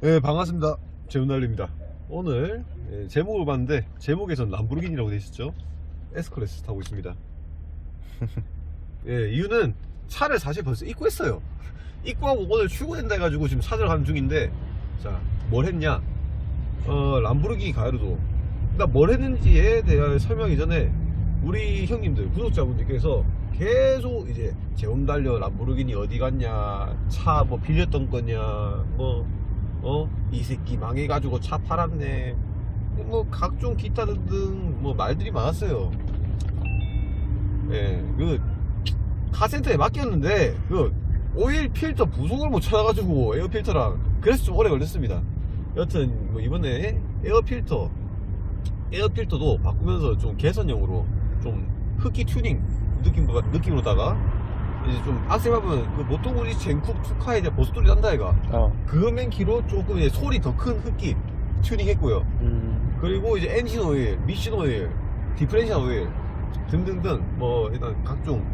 네 반갑습니다. 재훈달리입니다. 오늘 예, 제목을 봤는데 제목에선 람보르기니라고 되어 있었죠? S클래스 타고 있습니다. 예, 이유는 차를 사실 벌써 입고했어요. 입고하고 오늘 출고된다 해가지고 지금 찾으러 가는 중인데 자 뭘 했냐? 어 람보르기니 가이로도. 일단 뭘 했는지에 대한 설명 이전에 우리 형님들 구독자분들께서 계속 이제 재움 달려 람보르기니 어디 갔냐 차 뭐 빌렸던 거냐 뭐 어? 이 새끼 망해가지고 차 팔았네. 뭐, 각종 기타 등등, 뭐, 말들이 많았어요. 예, 그, 카센터에 맡겼는데, 그, 오일 필터 부속을 못 찾아가지고, 에어 필터랑. 그래서 좀 오래 걸렸습니다. 여튼, 뭐, 이번에 에어 필터, 에어 필터도 바꾸면서 좀 개선형으로, 좀, 흡기 튜닝 느낌, 느낌으로다가, 이제 좀, 악셀 밟으면, 그, 우리 젠쿱 투카에 이제 보스돌이 난다, 이가. 어. 그맨키로 조금 이제 소리 더 큰 흡기 튜닝했고요. 음. 그리고 이제 엔진 오일, 미션 오일, 디프렌셜 오일 등등등 뭐 일단 각종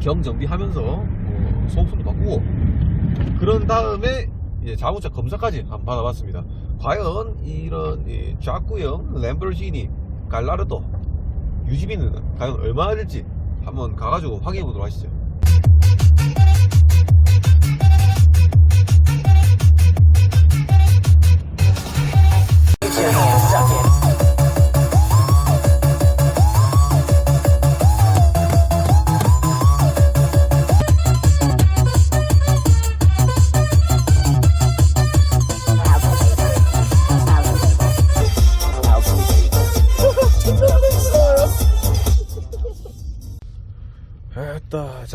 겸 정비하면서 뭐 소음품도 바꾸고 그런 다음에 이제 자동차 검사까지 한번 받아봤습니다. 과연 이런 이 작구형 램보르기니 갈라르도 유지비는 과연 얼마나 될지 한번 가가지고 확인해 보도록 하시죠.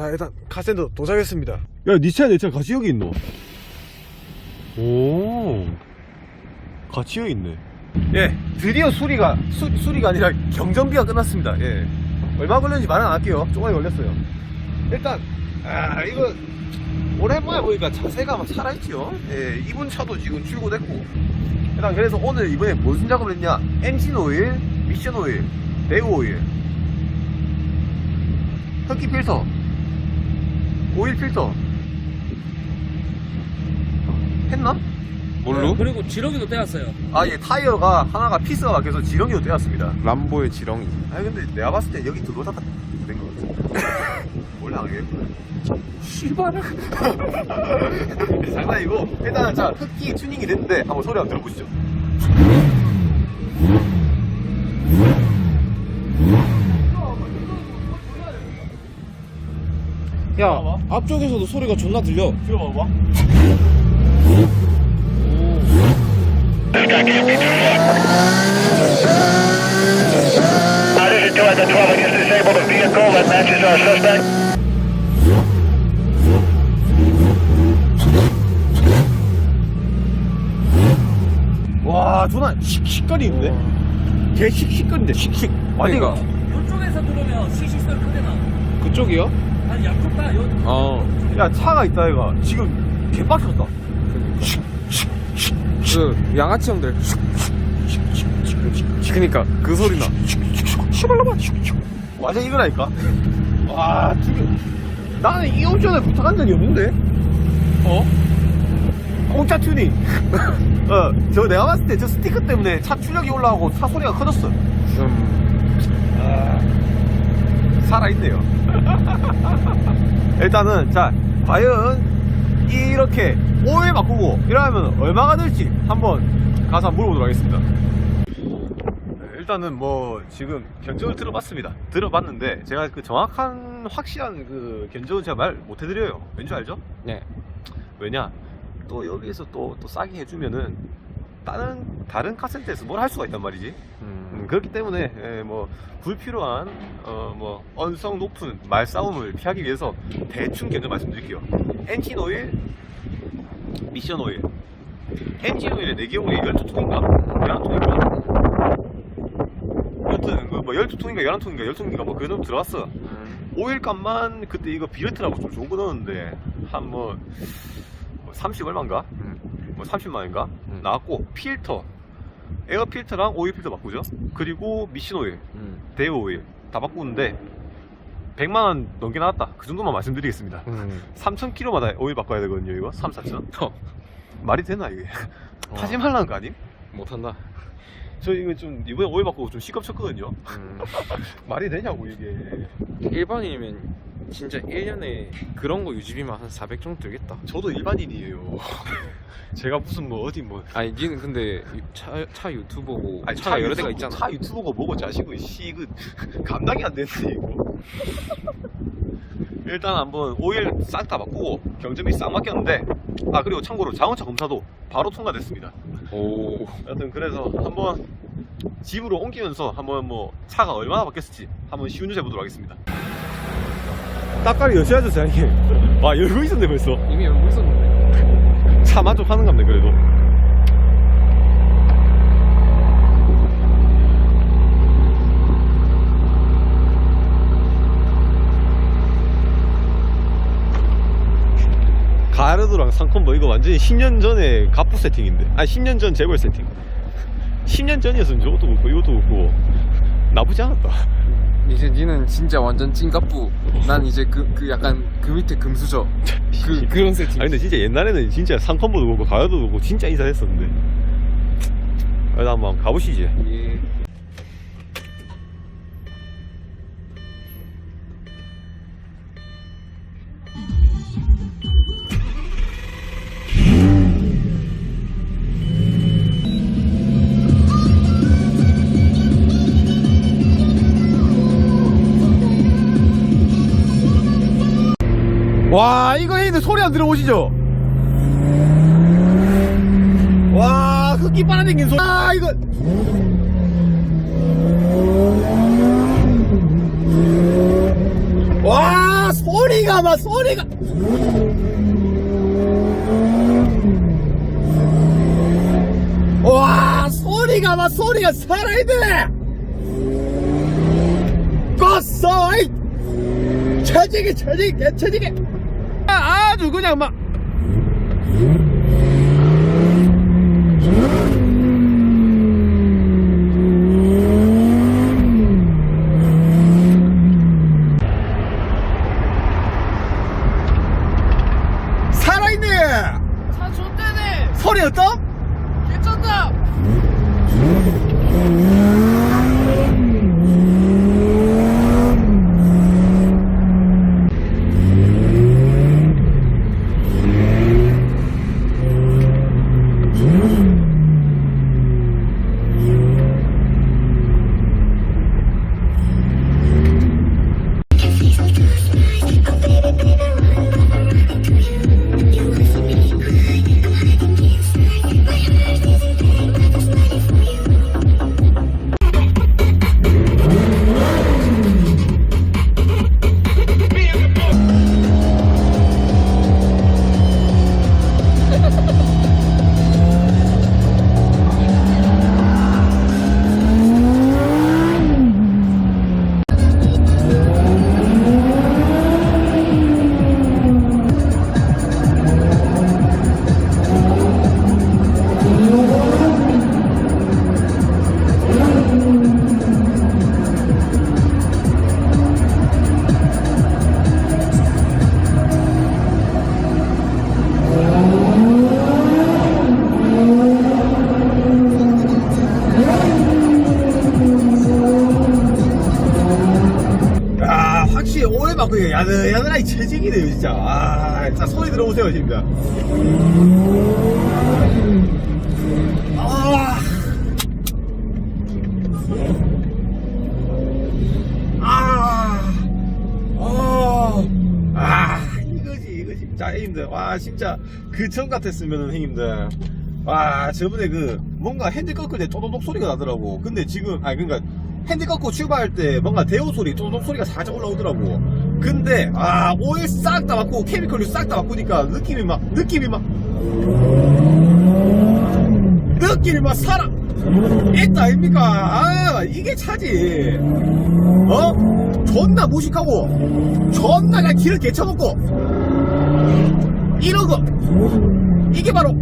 자, 일단 카센터 도착했습니다. 야, 니 차야, 내 차 같이 여기 있노? 오, 같이 여기 있네. 예, 드디어 수리가, 수, 수리가 아니라 경정비가 끝났습니다. 예. 얼마 걸렸는지 말은 안 할게요. 조금이 걸렸어요. 일단, 아, 이거, 오랜만에 보니까 자세가 막 살아있지요. 예, 이분 차도 지금 출고됐고. 일단, 그래서 오늘 이번에 무슨 작업을 했냐? 엔진 오일, 미션 오일, 배우 오일, 흡기 필터 오일 필터 했나? 뭘로? 그리고 지렁이도 떼었어요. 아 예 타이어가 하나가 피스가 막혀서 지렁이로 떼었습니다 람보의 지렁이. 아니 근데 내가 봤을 때 여기 들어오다가 된것 같아 원래 안 하겠구나 씨발 장난 이고 일단 자 흡기 튜닝이 됐는데 한번 소리 한번 들어보시죠 야, 앞쪽에서도 소리가 존나 들려. 들어봐봐 Addition 2 at the 12 is disabled a vehicle that matches our suspect. 와 존나 씩씩거리는데 개 씩씩거리는데 씩씩 아니 그러니까. 이쪽에서 들으면 시식소리 크게 나. 그쪽이요? 아니 양쪽 다 요. 어. 야 차가 있다 얘가 지금 개빡쳤다 그 양아치 형들. 그니까 그 소리 나. 시발로만 완전 이거라니까 와 지금 나는 이 옵션을 부탁한 적이 없는데 어? 공짜 튜닝 어저 내가 봤을 때 저 스티커 때문에 차 출력이 올라가고 차 소리가 커졌어 좀 살아있네요 일단은 자 과연 이렇게 오일 바꾸고 이러면 얼마가 될지 한번 가서 한번 물어보도록 하겠습니다 네, 일단은 뭐 지금 견적을 들어봤습니다 들어봤는데 제가 그 정확한 확실한 그 견적은 제가 말 못해드려요 왠지 알죠? 네. 왜냐 또 여기에서 또, 또 싸게 해주면은 다른 다른 카센터에서 뭘 할 수가 있단 말이지 음, 음. 그렇기 때문에 예, 뭐 불필요한 어, 뭐 언성 높은 말싸움을 피하기 위해서 대충 견적 말씀드릴게요 엔진 오일 미션 오일 엔진 오일에 내 기억에 12통인가? 11통인가? 여튼 그뭐 12통인가 11통인가 10통인가 뭐 그 정도 들어갔어 음. 오일 값만 그때 이거 비레트라고 좀 좋은 거 넣었는데 한 뭐 30 얼마인가? 음. 뭐 30만원인가? 음. 나왔고 필터 에어 필터랑 오일 필터 바꾸죠 그리고 미신 오일 음. 대우 오일 다 바꾸는데 100만 원 넘게 나왔다 그 정도만 말씀드리겠습니다 음. 3000km마다 오일 바꿔야 되거든요 이거 3, 4천 어. 말이 되나 이게 어. 타지 말라는 거 아님? 못한다. 저 이거 좀 이번에 오해 받고 좀 시겁쳤거든요 음. 말이 되냐고 이게 일반인이면 진짜 1년에 그런 거 유지비만 한 400 정도 들겠다. 저도 일반인이에요 제가 무슨 뭐 어디 뭐 아니 니는 근데 유- 차, 차 유튜버고 아니, 차가 차 여러 유튜브- 대가 있잖아. 차 유튜버가 뭐고 자시고 씨 이거 감당이 안 되네 이거 일단 한번 오일 싹 다 바꾸고 경점이 싹 맡겼는데 아 그리고 참고로 자동차 검사도 바로 통과됐습니다 오. 여튼 그래서 한번 집으로 옮기면서 한번 뭐 차가 얼마나 바뀌었을지 한번 시운전 해 보도록 하겠습니다 딱까리 여셔야죠 사장님. 와 열고 있었네 벌써. 이미 열고 있었는데. 차 만족하는 갑네 그래도. 가르도랑 상콤보 이거 완전히 10년 전에 갑부 세팅인데. 아니 10년 전 재벌 세팅. 10년 전이었으면 저것도 그렇고 이것도 그렇고. 나쁘지 않았다 이제 니는 진짜 완전 찐갑부. 난 이제 그, 그 약간 그 밑에 금수저. 그, 그런 세팅. 아니 근데 진짜 옛날에는 진짜 상콤보도 그렇고 가요도 그렇고 진짜 인사했었는데 일단 한번 가보시지 예. 와 이거 했는데 소리 안 들어보시죠? 와 흙이 빨아당긴 소리 아 이거 와 소리가 막 소리가 와 소리가 막 소리가 살아있네! 껐어 이 처지게 처지게 개처지게 아주 그냥 막 받고 이거 야들야들하게 채직이네요 진짜. 아, 자 소리 들어보세요 진짜 아, 아, 어, 아, 이거지 이거지. 자 형님들. 와 진짜 그 전 같았으면은 형님들. 와 저번에 그 뭔가 핸들 꺾을 때 또도독 소리가 나더라고. 근데 지금 아니 그러니까 핸들 꺾고 출발할 때 뭔가 대호 소리 또도독 소리가 살짝 올라오더라고 근데 아 오일 싹다 바꾸고 케미컬류 싹다 바꾸니까 느낌이 막 느낌이 막 느낌이 막 살아 있다 아닙니까? 아 이게 차지. 어? 존나 무식하고 존나 그냥 길을 개쳐먹고 이러고 이게 바로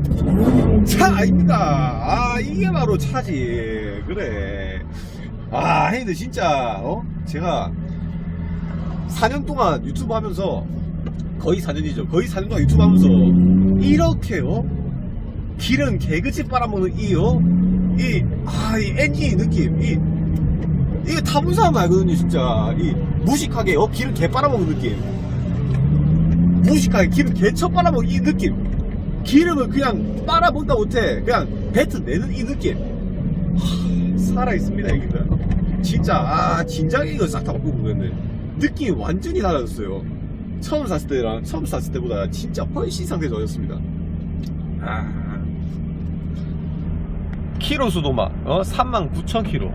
차 아닙니까? 아 이게 바로 차지. 그래. 아 형님들 진짜 어? 제가 4년 동안 유튜브 하면서 거의 4년이죠 거의 4년 동안 유튜브 하면서 이렇게 어 기름 개그치 빨아먹는 이, 어? 이, 아, 이 엔진의 느낌, 이, 이게 타본 사람 알거든요, 진짜. 이, 무식하게, 어? 기름 개 빨아먹는 느낌. 무식하게 기름 개쳐 빨아먹는 이 느낌. 기름을 그냥 빨아먹다 못해. 그냥 뱉어내는 이 느낌. 하, 살아있습니다, 여기가. 진짜, 아, 진작에 이거 싹 다 바꾸고 느낌이 완전히 달라졌어요. 처음 샀을 때랑 처음 샀을 때보다 진짜 훨씬 상태 좋아졌습니다. 아. 키로 수도만 어 39,000km.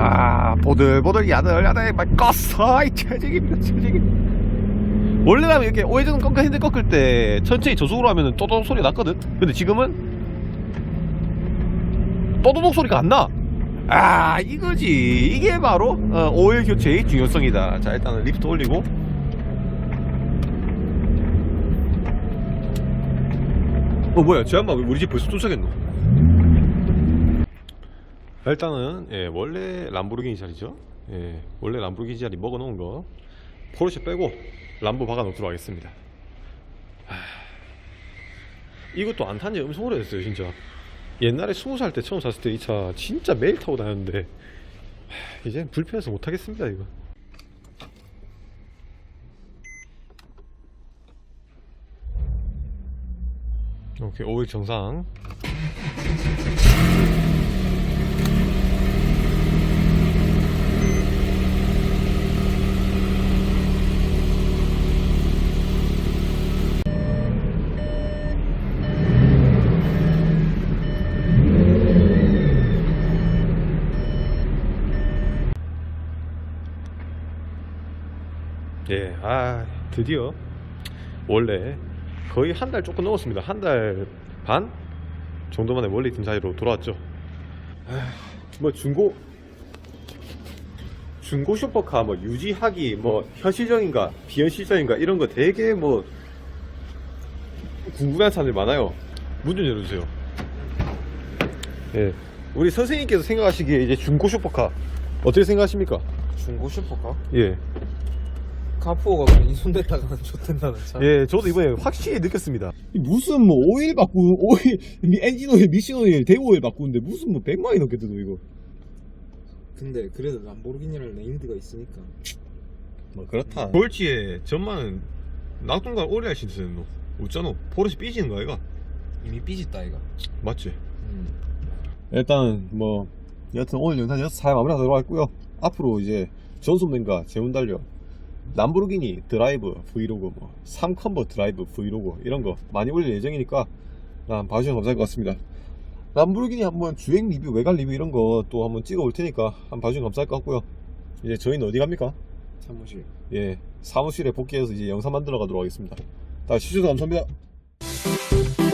아 보들보들 야들야들 막 껐어 이 체직입니다 체직이. 원래라면 이렇게 오해전 꺾을 핸들 꺾을 때 천천히 저속으로 하면은 또도독 소리 났거든. 근데 지금은 또도독 소리가 안 나. 아 이거지. 이게 바로 어, 오일 교체의 중요성이다. 자 일단은 리프트 올리고. 어 뭐야. 저 양반 우리 집 벌써 도착했노? 일단은 예, 원래 람보르기니 자리죠? 예, 원래 람보르기니 자리 먹어놓은 거 포르쉐 빼고 람보 박아 놓도록 하겠습니다. 하, 이것도 안 탄지 엄청 오래됐어요 진짜 옛날에 스무 살 때 처음 샀을 때 이 차 진짜 매일 타고 다녔는데 하, 이제 불편해서 못 타겠습니다 이거. 오케이 오일 정상. 예, 아 드디어 원래 거의 한 달 조금 넘었습니다. 한 달 반 정도 만에 원래 있던 자리로 돌아왔죠. 아, 뭐 중고 중고 슈퍼카 뭐 유지하기 뭐 현실적인가 비현실적인가 이런 거 되게 뭐 궁금해하는 사람들이 많아요. 문 좀 열어주세요. 예, 우리 선생님께서 생각하시기에 이제 중고 슈퍼카 어떻게 생각하십니까? 중고 슈퍼카? 예. 카푸어가 그냥 이손댔다가는 좋된다는 차 예, 저도 이번에 확실히 느꼈습니다. 무슨 뭐 오일 바꾸는 오일, 엔진 오일, 미신 오일, 대우 오일 바꾸는데 무슨 뭐 100만 이 넘게 들어 이거. 근데 그래도 람보르기니라는 네임드가 있으니까 뭐 그렇다. 볼치에 전만은 낙동강 오래 할수 있는 너. 웃잖아. 포르쉐 삐지는 거 아이가? 이미 삐졌다 이가 맞지? 음. 일단 뭐 여튼 오늘 영상 여기서 잘 마무리하도록 하고요. 앞으로 이제 전소맨과 재훈 달려 람보르기니 드라이브 브이로그 뭐 3컴버 드라이브 브이로그 이런 거 많이 올릴 예정이니까 봐주셔서 감사할 것 같습니다. 람보르기니 한번 주행 리뷰, 외관 리뷰 이런 거 또 한번 찍어 올 테니까 한번 봐주시면 감사할 것 같고요. 이제 저희는 어디 갑니까? 사무실 예, 사무실에 복귀해서 이제 영상 만들어 가도록 하겠습니다. 다시 시청해주셔서 감사합니다.